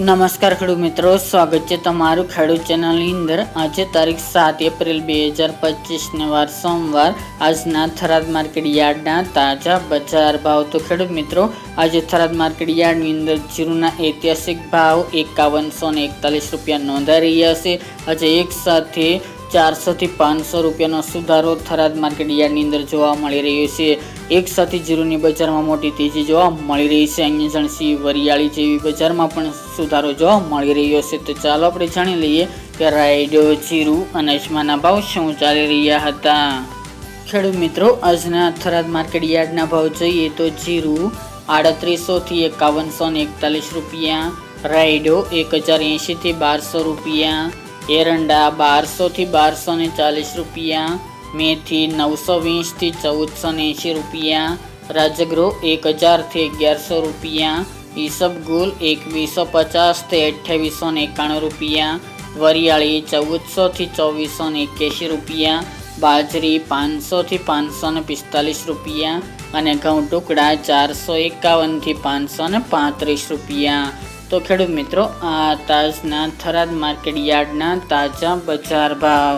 નમસ્કાર ખેડૂત મિત્રો, સ્વાગત છે તમારું ખેડૂત ચેનલની અંદર. આજે તારીખ સાત એપ્રિલ બે હજાર પચીસને વાર સોમવાર. આજના થરાદ માર્કેટ યાર્ડના તાજા બજાર ભાવ. તો ખેડૂત મિત્રો, આજે થરાદ માર્કેટ યાર્ડની અંદર જીરુના ઐતિહાસિક ભાવ એકાવનસો ને એકતાલીસ રૂપિયા નોંધાઈ રહ્યા છે. આજે એક સાથે ચારસોથી પાંચસો રૂપિયાનો સુધારો થરાદ માર્કેટ યાર્ડની અંદર જોવા મળી રહ્યો છે. એક સાથે જીરુની બજારમાં મોટી તેજી જોવા મળી રહી છે. અહીંયા જણસી વરિયાળી જેવી બજારમાં પણ સુધારો જોવા મળી રહ્યો છે. તો ચાલો આપણે જાણી લઈએ કે રાયડો, જીરું અને અજમાના ભાવ શું ચાલી રહ્યા હતા. ખેડૂત મિત્રો, આજના થરાદ માર્કેટ યાર્ડના ભાવ જોઈએ તો જીરું આડત્રીસોથી એકાવનસો ને એકતાલીસ રૂપિયા, રાયડો એક હજાર એંશીથી બારસો રૂપિયા, એરંડા બારસોથી બારસો ને ચાલીસ રૂપિયા મેથી નવસો વીસથી ચૌદસો એંશી રૂપિયા, રાજગૃહ એક હજારથી અગિયારસો રૂપિયા ઈસબગુલ એકવીસો પચાસથી અઠ્યાવીસો એકાણું રૂપિયા, વરિયાળી ચૌદસોથી ચોવીસો એક્યાસી રૂપિયા, બાજરી પાંચસોથી પાંચસો ને પિસ્તાલીસ રૂપિયા અને ઘઉં ટુકડા ચારસો એકાવનથી પાંચસો ને પાંત્રીસ રૂપિયા. તો ખેડૂત મિત્રો, આ તાજના થરાદ માર્કેટ યાર્ડના તાજા બજાર ભાવ.